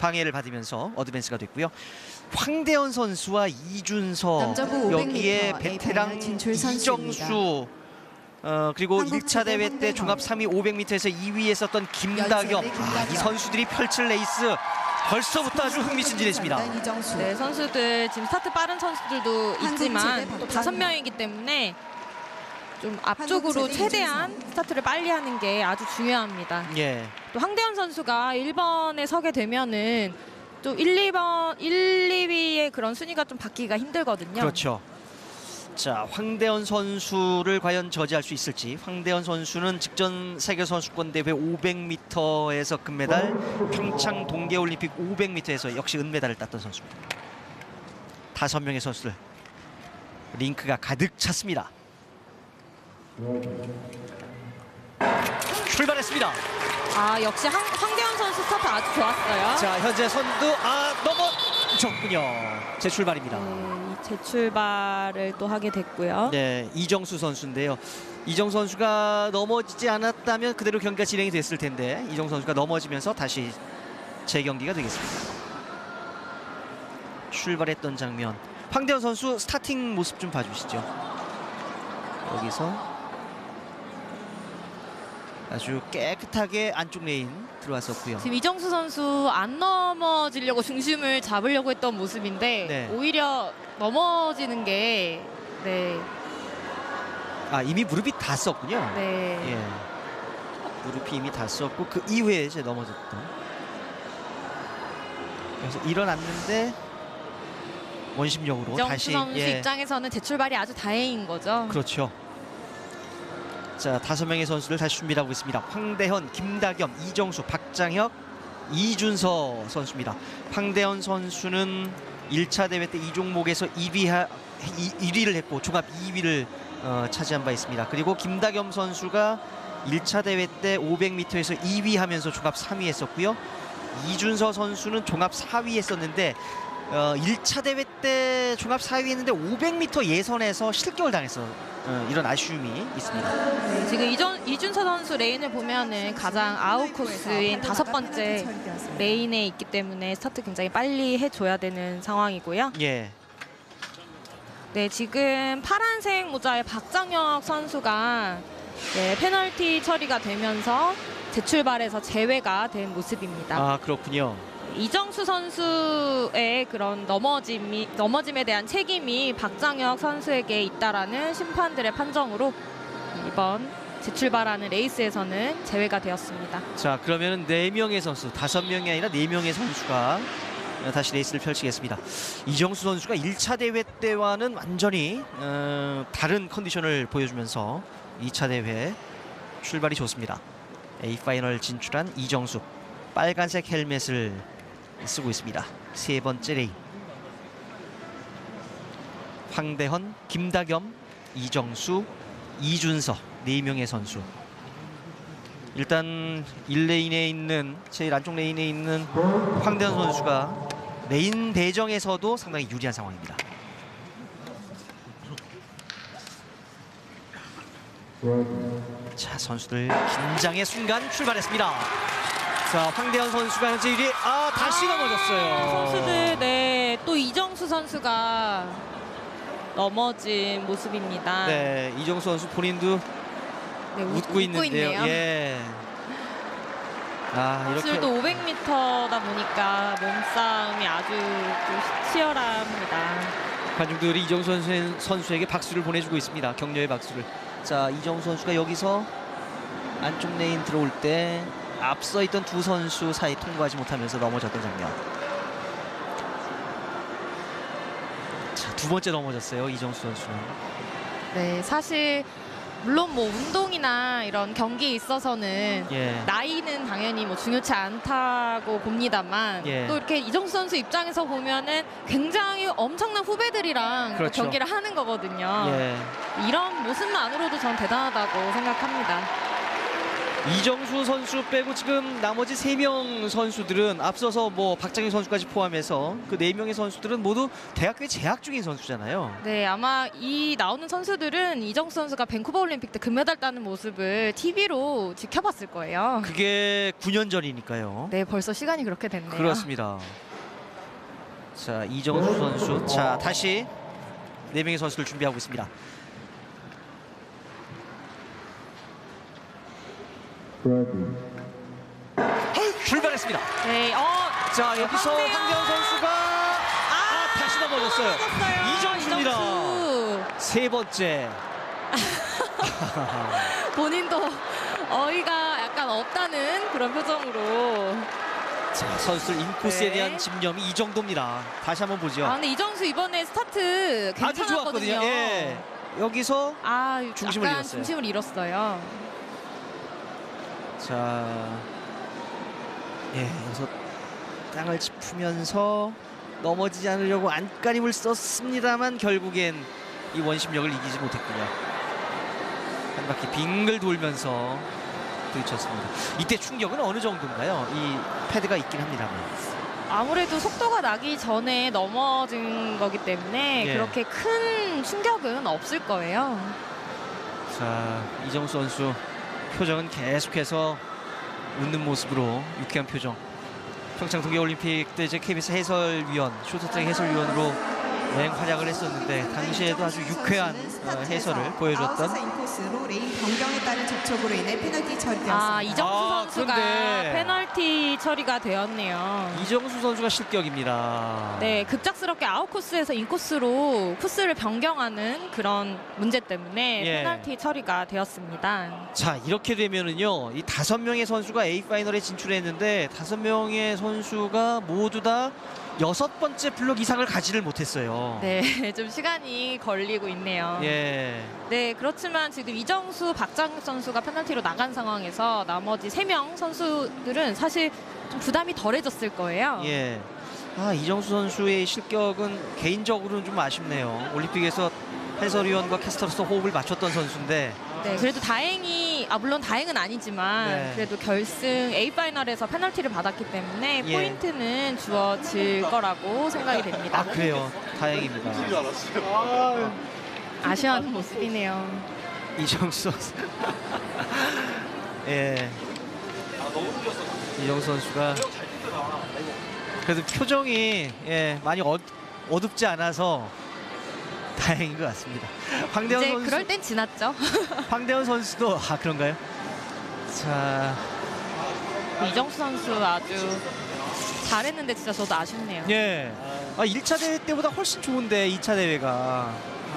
방해를 받으면서 어드밴스가 됐고요. 황대현 선수와 이준서 남자부 500m 여기에 베테랑. 이정수 어, 그리고 한국 1차 대회 때. 종합 3위 500m에서 2위 했었던 김다경 아. 이 선수들이 펼칠 레이스 벌써부터 아주 흥미진진해집니다. 네, 선수들 지금 스타트 빠른 선수들도 있지만 또. 다섯 명이기 때문에 좀 앞쪽으로 최대 최대한 스타트를 빨리 하는 게 아주 중요합니다. 예. 또 황대현 선수가 1번에 서게 되면은 또 1, 2번, 1, 2위의 그런 순위가 좀 받기가 힘들거든요. 그렇죠. 자, 황대현 선수를 과연 저지할 수 있을지. 황대현 선수는 직전 세계 선수권 대회 500m에서 금메달, 평창 동계 올림픽 500m에서 역시 은메달을 땄던 선수입니다. 다섯 명의 선수들 링크가 가득 찼습니다. 출발했습니다. 아, 역시 황, 황대현 선수 스타트 아주 좋았어요. 자, 현재 선두 아 넘어졌군요. 재출발입니다. 네, 이 재출발을 또 하게 됐고요. 네, 이정수 선수인데요. 이정수 선수가 넘어지지 않았다면 그대로 경기가 진행이 됐을 텐데 이정수 선수가 넘어지면서 다시 재경기가 되겠습니다. 출발했던 장면. 황대현 선수 스타팅 모습 좀 봐주시죠. 여기서 아주 깨끗하게 안쪽 레인 들어왔었고요. 지금 이정수 선수 안 넘어지려고 중심을 잡으려고 했던 모습인데 네. 오히려 넘어지는 게 네, 아 이미 무릎이 다 썼군요. 네. 예. 무릎이 이미 다 썼고 그 이후에 이제 넘어졌던. 그래서 일어났는데 원심력으로 이정수 다시 선수 예. 입장에서는 재출발이 아주 다행인 거죠. 그렇죠. 자 다섯 명의 선수들 다시 준비를 하고 있습니다. 황대현, 김다겸, 이정수, 박장혁, 이준서 선수입니다. 황대현 선수는 1차 대회 때 이 종목에서 2위 하, 1위를 했고 종합 2위를 어, 차지한 바 있습니다. 그리고 김다겸 선수가 1차 대회 때 500m에서 2위 하면서 종합 3위 했었고요. 이준서 선수는 종합 4위 했었는데 어, 1차 대회 때 종합 4위 했는데 500m 예선에서 실격을 당해서 어, 이런 아쉬움이 있습니다. 지금 이전, 이준서 선수 레인을 보면은 가장 아웃 코스인 다섯 번째 레인에 있기 때문에 스타트 굉장히 빨리 해줘야 되는 상황이고요. 예. 네, 지금 파란색 모자의 박정혁 선수가 네, 페널티 처리가 되면서 재출발에서 제외가 된 모습입니다. 아 그렇군요. 이정수 선수의 그런 넘어짐이 넘어짐에 대한 책임이 박정혁 선수에게 있다라는 심판들의 판정으로 이번 재출발하는 레이스에서는 제외가 되었습니다. 자 그러면 네 명의 선수, 다섯 명이 아니라 네 명의 선수가 다시 레이스를 펼치겠습니다. 이정수 선수가 1차 대회 때와는 완전히 어, 다른 컨디션을 보여주면서 2차 대회 출발이 좋습니다. A 파이널 진출한 이정수 빨간색 헬멧을 쓰고 있습니다. 세 번째 레인 황대헌, 김다겸, 이정수, 이준서 네 명의 선수. 일단 1레인에 있는 제일 안쪽 레인에 있는 황대현 선수가 레인 대정에서도 상당히 유리한 상황입니다. 자 선수들 긴장의 순간 출발했습니다. 자 황대현 선수가 현재 1위 아 다시 넘어졌어요. 선수들 네, 또 이정수 선수가 넘어진 모습입니다. 네 이정수 선수 본인도 네, 웃- 웃고 있는데요. 있네요. 예. 아 이렇게 술도 500m다 보니까 몸싸움이 아주 좀 치열합니다. 관중들이 이정수 선수, 선수에게 박수를 보내주고 있습니다. 격려의 박수를. 자 이정수 선수가 여기서 안쪽 레인 들어올 때 앞서 있던 두 선수 사이 통과하지 못하면서 넘어졌던 장면. 자 두 번째 넘어졌어요 이정수 선수는. 네, 사실 물론 뭐 운동이나 이런 경기에 있어서는 예. 나이는 당연히 뭐 중요치 않다고 봅니다만 예. 또 이렇게 이정수 선수 입장에서 보면은 굉장히 엄청난 후배들이랑 또 그렇죠. 경기를 하는 거거든요. 예. 이런 모습만으로도 전 대단하다고 생각합니다. 이정수 선수 빼고 지금 나머지 세 명 선수들은 앞서서 뭐 박장희 선수까지 포함해서 그 네 명의 선수들은 모두 대학교에 재학 중인 선수잖아요. 네, 아마 이 나오는 선수들은 이정수 선수가 밴쿠버 올림픽 때 금메달 따는 모습을 TV로 지켜봤을 거예요. 그게 9년 전이니까요. 네, 벌써 시간이 그렇게 됐네요. 그렇습니다. 자 이정수 선수, 자 다시 네 명의 선수를 준비하고 있습니다. 출발했습니다. 네, 어, 자 여기서 황대현. 황대현 선수가 아, 다시 넘어졌어요. 이정수. 세 번째. 본인도 어이가 약간 없다는 그런 표정으로. 자 선수 인코스에 네. 대한 집념이 이 정도입니다. 다시 한번 보죠. 아, 근데 이정수 이번에 스타트 아주 좋았거든요. 괜찮았거든요. 예. 여기서 아, 중심을 약간 잃었어요. 중심을 잃었어요. 자, 예, 여기서 땅을 짚으면서 넘어지지 않으려고 안간힘을 썼습니다만 결국엔 이 원심력을 이기지 못했군요. 한 바퀴 빙글 돌면서 부딪혔습니다. 이때 충격은 어느 정도인가요? 이 패드가 있긴 합니다만. 아무래도 속도가 나기 전에 넘어진 거기 때문에 예. 그렇게 큰 충격은 없을 거예요. 자, 이정수 선수 표정은 계속해서 웃는 모습으로 유쾌한 표정. 평창 동계올림픽 때 이제 KBS 해설위원, 쇼트트랙 해설위원으로 여행 활약을 했었는데 당시에도 아주 유쾌한 어, 해설을 보여줬던 인코스로 레인 변경에 따른 접촉으로 인해 페널티 처리되었습니다. 아, 이정수 아, 선수가 그런데. 페널티 처리가 되었네요. 이정수 선수가 실격입니다. 네, 급작스럽게 아웃 코스에서 인코스로 코스를 변경하는 그런 문제 때문에 예. 페널티 처리가 되었습니다. 자 이렇게 되면은요 이 다섯 명의 선수가 A 파이널에 진출했는데 다섯 명의 선수가 모두 다 여섯 번째 블록 이상을 가지를 못했어요. 네, 좀 시간이 걸리고 있네요. 예. 네, 그렇지만 지금 이정수, 박장혁 선수가 페널티로 나간 상황에서 나머지 세 명 선수들은 사실 좀 부담이 덜해졌을 거예요. 예. 아 이정수 선수의 실격은 개인적으로는 좀 아쉽네요. 올림픽에서 해설위원과 캐스터로서 호흡을 맞췄던 선수인데 네, 그래도 다행히 아 물론 다행은 아니지만 네. 그래도 결승 A 파이널에서 페널티를 받았기 때문에 예. 포인트는 주어질 거라고 생각이 됩니다. 아 그래요. 다행입니다. 아쉬워하는 모습이네요. 이정수 선수. 예. 이정수 선수가 그래도 표정이 예 많이 어, 어둡지 않아서 다행인 것 같습니다. 황대현 이제 선수. 그럴 땐 지났죠. 황대현 선수도 아 그런가요? 자, 이정수 선수 아주 잘했는데 진짜 저도 아쉽네요. 예. 아 1차 대회 때보다 훨씬 좋은데 2차 대회가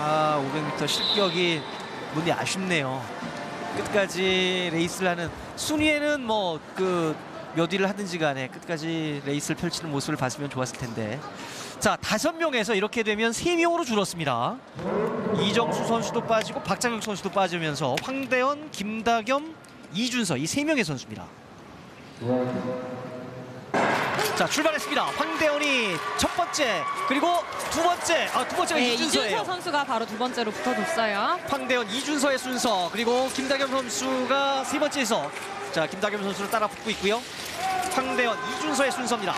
아 500m 실격이 문이 아쉽네요. 끝까지 레이스를 하는 순위에는 뭐 그 몇 위를 하든지 간에 끝까지 레이스를 펼치는 모습을 봤으면 좋았을 텐데. 자, 다섯 명에서 이렇게 되면 세 명으로 줄었습니다. 이정수 선수도 빠지고 박장혁 선수도 빠지면서 황대현, 김다겸, 이준서 이 세 명의 선수입니다. 자 출발했습니다. 황대현이 첫 번째 그리고 두 번째 아두 번째가 네, 이준서예요. 이준서 선수가 바로 두 번째로 붙어줬어요. 황대현 이준서의 순서 그리고 김다겸 선수가 세 번째에서 자 김다겸 선수를 따라 붙고 있고요. 황대현 이준서의 순서입니다.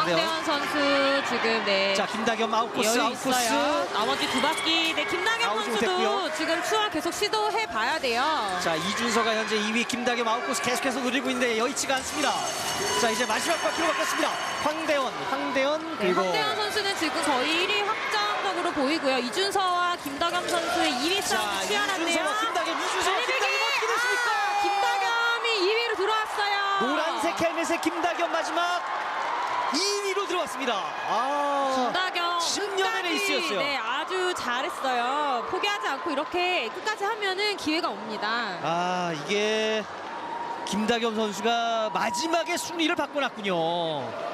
황대현 선수 지금 네 자 김다겸 아웃코스 아웃코스. 나머지 두 바퀴. 네 나오지 선수도 못했고요. 지금 추월 계속 시도해 봐야 돼요. 자 이준서가 현재 2위 김다겸 아웃코스 계속해서 노리고 있는데 여의치가 않습니다. 자 이제 마지막 바퀴로 바뀌었습니다. 황대현 황대현 네, 그리고 황대현 선수는 지금 거의 1위 확정적으로 보이고요. 이준서와 김다겸 선수의 2위 자 싸움이 치열한데요. 이준서와 김다겸 이준서와! 김다겸 어떻게 됐습니까? 아, 김다겸이 2위로 들어왔어요. 노란색 헬멧의 김다겸 마지막 2위로 들어왔습니다. 아, 김다겸 10년의 끝까지, 레이스였어요. 네, 아주 잘했어요. 포기하지 않고 이렇게 끝까지 하면은 기회가 옵니다. 아 이게 김다겸 선수가 마지막에 순위를 바꿔놨군요.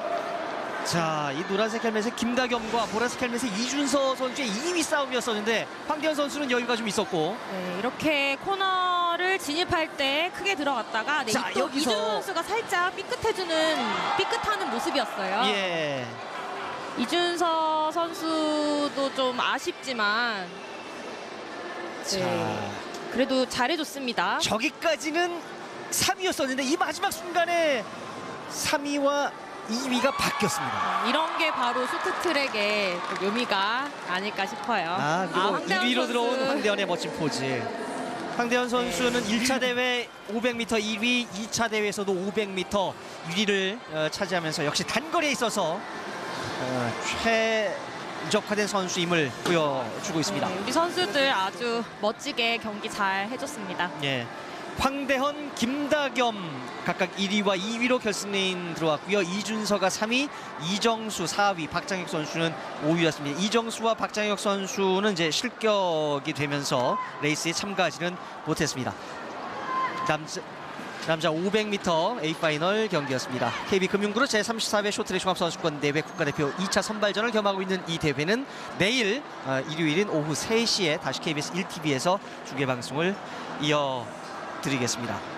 자, 이 노란색 헬멧의 김다겸과 보라색 헬멧의 이준서 선수의 2위 싸움이었었는데 황대현 선수는 여유가 좀 있었고 네, 이렇게 코너를 진입할 때 크게 들어갔다가 네, 자, 또 여기서- 이준 선수가 살짝 삐끗해주는 삐끗하는 모습이었어요. 예. 이준서 선수도 좀 아쉽지만 자, 네. 그래도 잘해줬습니다. 저기까지는 3위였었는데 이 마지막 순간에 3위와 2위가 바뀌었습니다. 이런 게 바로 쇼트트랙의 또 묘미가 아닐까 싶어요. 아, 그리고 황대현 1위로 선수. 들어온 황대현의 멋진 포즈. 황대현 선수는 1차 대회 500m 1위, 2차 대회에서도 500m 1위를 어, 차지하면서 역시 단거리에 있어서 어, 최적화된 선수임을 보여주고 있습니다. 네, 우리 선수들 아주 멋지게 경기 잘 해줬습니다. 예. 황대헌, 김다겸 각각 1위와 2위로 결승레인 들어왔고요. 이준서가 3위, 이정수 4위, 박장혁 선수는 5위였습니다. 이정수와 박장혁 선수는 이제 실격이 되면서 레이스에 참가하지는 못했습니다. 남자 남자 500m A 파이널 경기였습니다. KB금융그룹 제34회 쇼트랙 종합선수권 대회 국가대표 2차 선발전을 겸하고 있는 이 대회는 내일 어, 일요일인 오후 3시에 다시 KBS 1TV에서 중계 방송을 이어 드리겠습니다.